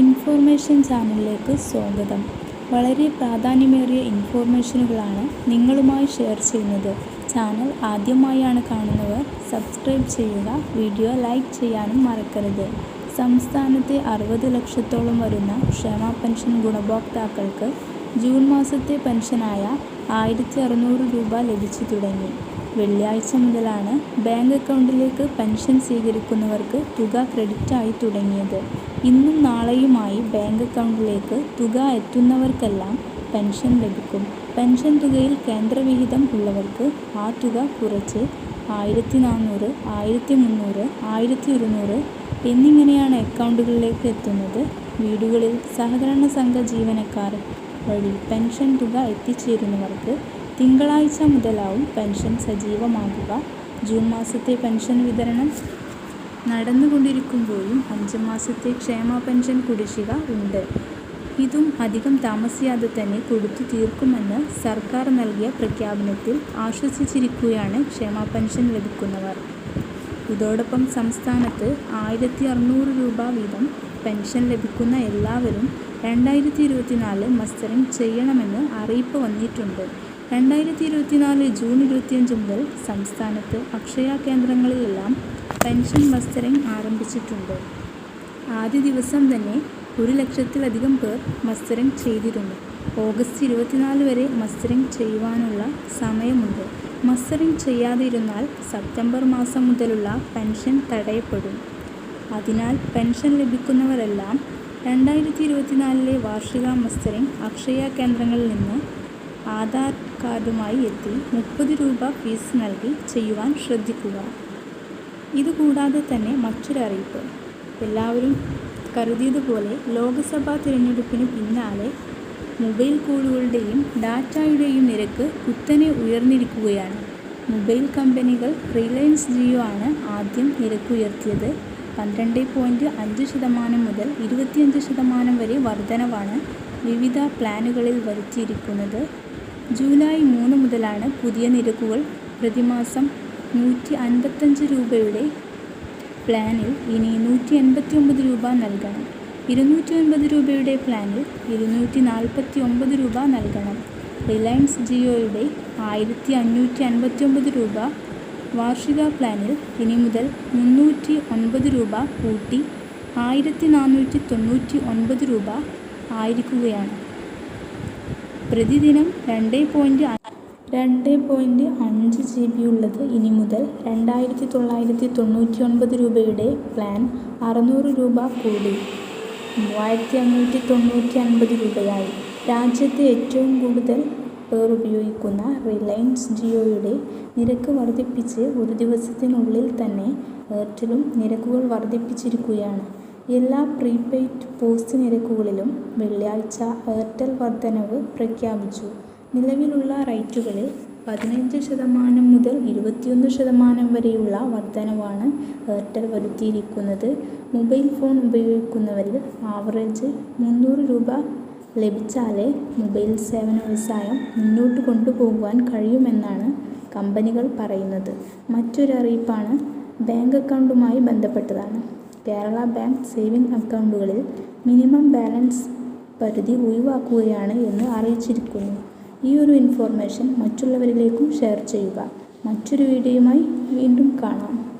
Information ചാനലിലേക്ക് സ്വാഗതം. വളരെ പ്രാധാന്യമേറിയ ഇൻഫോർമേഷനുകളാണ് നിങ്ങളുമായി ഷെയർ ചെയ്യുന്നത്. ചാനൽ ആദ്യമായാണ് കാണുന്നവർ സബ്സ്ക്രൈബ് ചെയ്യുക വീഡിയോ ലൈക്ക് ചെയ്യാനും മറക്കരുത്. സംസ്ഥാനത്തെ അറുപത് ലക്ഷത്തോളം വരുന്ന ക്ഷേമ പെൻഷൻ ഗുണഭോക്താക്കൾക്ക് ജൂൺ മാസത്തെ പെൻഷനായ ആയിരത്തി അറുന്നൂറ് രൂപ ലഭിച്ചു തുടങ്ങി. വെള്ളിയാഴ്ച മുതലാണ് ബാങ്ക് അക്കൗണ്ടിലേക്ക് പെൻഷൻ സ്വീകരിക്കുന്നവർക്ക് തുക ക്രെഡിറ്റായി തുടങ്ങിയത്. ഇന്നും നാളെയുമായി ബാങ്ക് അക്കൗണ്ടിലേക്ക് തുക എത്തുന്നവർക്കെല്ലാം പെൻഷൻ ലഭിക്കും. പെൻഷൻ തുകയിൽ കേന്ദ്രവിഹിതം ഉള്ളവർക്ക് ആ തുക കുറച്ച് ആയിരത്തി നാനൂറ് ആയിരത്തി മുന്നൂറ് ആയിരത്തി ഇരുന്നൂറ് എന്നിങ്ങനെയാണ് അക്കൗണ്ടുകളിലേക്ക് എത്തുന്നത്. വീടുകളിൽ സഹകരണ സംഘ ജീവനക്കാർ വഴി പെൻഷൻ തുക എത്തിച്ചേരുന്നവർക്ക് തിങ്കളാഴ്ച മുതലാവും പെൻഷൻ സജീവമാകുക. ജൂൺ മാസത്തെ പെൻഷൻ വിതരണം നടന്നുകൊണ്ടിരിക്കുമ്പോഴും അഞ്ച് മാസത്തെ ക്ഷേമ പെൻഷൻ കുടിശ്ശിക ഉണ്ട്. ഇതും അധികം താമസിയാതെ തന്നെ കൊടുത്തു തീർക്കുമെന്ന് സർക്കാർ നൽകിയ പ്രഖ്യാപനത്തിൽ ആശ്വസിച്ചിരിക്കുകയാണ് ക്ഷേമ പെൻഷൻ ലഭിക്കുന്നവർ. ഇതോടൊപ്പം സംസ്ഥാനത്ത് ആയിരത്തി അറുന്നൂറ് രൂപ വീതം പെൻഷൻ ലഭിക്കുന്ന എല്ലാവരും രണ്ടായിരത്തി ഇരുപത്തിനാല് മസ്റ്ററിംഗ് ചെയ്യണമെന്ന് അറിയിപ്പ് വന്നിട്ടുണ്ട്. രണ്ടായിരത്തി ഇരുപത്തിനാല് ജൂൺ ഇരുപത്തിയഞ്ച് മുതൽ സംസ്ഥാനത്ത് അക്ഷയ കേന്ദ്രങ്ങളിലെല്ലാം പെൻഷൻ മസ്റ്ററിംഗ് ആരംഭിച്ചിട്ടുണ്ട്. ആദ്യ ദിവസം തന്നെ ഒരു ലക്ഷത്തിലധികം പേർ മത്സരം ചെയ്തിരുന്നു. ഓഗസ്റ്റ് ഇരുപത്തിനാല് വരെ മത്സരം ചെയ്യുവാനുള്ള സമയമുണ്ട്. മത്സരം ചെയ്യാതിരുന്നാൽ സെപ്റ്റംബർ മാസം മുതലുള്ള പെൻഷൻ തടയപ്പെടും. അതിനാൽ പെൻഷൻ ലഭിക്കുന്നവരെല്ലാം രണ്ടായിരത്തി ഇരുപത്തിനാലിലെ വാർഷിക മത്സരം അക്ഷയ കേന്ദ്രങ്ങളിൽ നിന്ന് ആധാർ കാർഡുമായി എത്തി മുപ്പത് രൂപ ഫീസ് നൽകി ചെയ്യുവാൻ ശ്രദ്ധിക്കുക. ഇതുകൂടാതെ തന്നെ മറ്റൊരു അറിയിപ്പ്. എല്ലാവരും കരുതിയതുപോലെ ലോക്സഭാ തിരഞ്ഞെടുപ്പിന് പിന്നാലെ മൊബൈൽ കോളുകളുടെയും ഡാറ്റയുടെയും നിരക്ക് കുത്തനെ ഉയർന്നിരിക്കുകയാണ്. മൊബൈൽ കമ്പനികൾ റിലയൻസ് ജിയോ ആണ് ആദ്യം നിരക്ക് ഉയർത്തിയത്. പന്ത്രണ്ട് പോയിന്റ് അഞ്ച് ശതമാനം മുതൽ ഇരുപത്തിയഞ്ച് ശതമാനം വരെ വർധനവാണ് വിവിധ പ്ലാനുകളിൽ വരുത്തിയിരിക്കുന്നത്. ജൂലൈ മൂന്ന് മുതലാണ് പുതിയ നിരക്കുകൾ പ്രതിമാസം നൂറ്റി അൻപത്തഞ്ച് രൂപയുടെ പ്ലാനിൽ ഇനി നൂറ്റി എൺപത്തി ഒമ്പത് രൂപ നൽകണം. ഇരുന്നൂറ്റി ഒൻപത് രൂപയുടെ പ്ലാനിൽ ഇരുന്നൂറ്റി നാൽപ്പത്തി ഒമ്പത് രൂപ നൽകണം. റിലയൻസ് ജിയോയുടെ ആയിരത്തി അഞ്ഞൂറ്റി അൻപത്തി ഒമ്പത് രൂപ വാർഷിക പ്ലാനിൽ ഇനി മുതൽ മുന്നൂറ്റി ഒൻപത് രൂപ കൂട്ടി ആയിരത്തി നാനൂറ്റി തൊണ്ണൂറ്റി ഒൻപത് രൂപ ആയിരിക്കുകയാണ്. പ്രതിദിനം രണ്ട് പോയിന്റ് രണ്ട് പോയിന്റ് അഞ്ച് ജി ബി ഉള്ളത് ഇനി മുതൽ രണ്ടായിരത്തി തൊള്ളായിരത്തി തൊണ്ണൂറ്റി ഒൻപത് രൂപയുടെ പ്ലാൻ അറുന്നൂറ് രൂപ കൂടി. മൂവായിരത്തി അഞ്ഞൂറ്റി തൊണ്ണൂറ്റി അൻപത് രൂപയായി. രാജ്യത്ത് ഏറ്റവും കൂടുതൽ പേർ ഉപയോഗിക്കുന്ന റിലയൻസ് ജിയോയുടെ നിരക്ക് വർദ്ധിപ്പിച്ച് ഒരു ദിവസത്തിനുള്ളിൽ തന്നെ എയർടെലും നിരക്കുകൾ വർദ്ധിപ്പിച്ചിരിക്കുകയാണ്. എല്ലാ പ്രീപെയ്ഡ് പോസ്റ്റ് നിരക്കുകളിലും വെള്ളിയാഴ്ച എയർടെൽ വർധനവ് പ്രഖ്യാപിച്ചു. നിലവിലുള്ള റേറ്റുകളിൽ പതിനഞ്ച് ശതമാനം മുതൽ ഇരുപത്തിയൊന്ന് ശതമാനം വരെയുള്ള വർധനവാണ് എയർടെൽ വരുത്തിയിരിക്കുന്നത്. മൊബൈൽ ഫോൺ ഉപയോഗിക്കുന്നവരിൽ ആവറേജ് മുന്നൂറ് രൂപ ലഭിച്ചാലേ മൊബൈൽ സേവന വ്യവസായം മുന്നോട്ട് കൊണ്ടുപോകുവാൻ കഴിയുമെന്നാണ് കമ്പനികൾ പറയുന്നത്. മറ്റൊരറിയിപ്പാണ് ബാങ്ക് അക്കൗണ്ടുമായി ബന്ധപ്പെട്ടതാണ്. കേരള ബാങ്ക് സേവിംഗ് അക്കൗണ്ടുകളിൽ മിനിമം ബാലൻസ് പരിധി ഒഴിവാക്കുകയാണ് എന്ന് അറിയിച്ചിരിക്കുന്നു. ഈ ഒരു ഇൻഫോർമേഷൻ മറ്റുള്ളവരിലേക്കും ഷെയർ ചെയ്യുക. മറ്റൊരു വീഡിയോയുമായി വീണ്ടും കാണാം.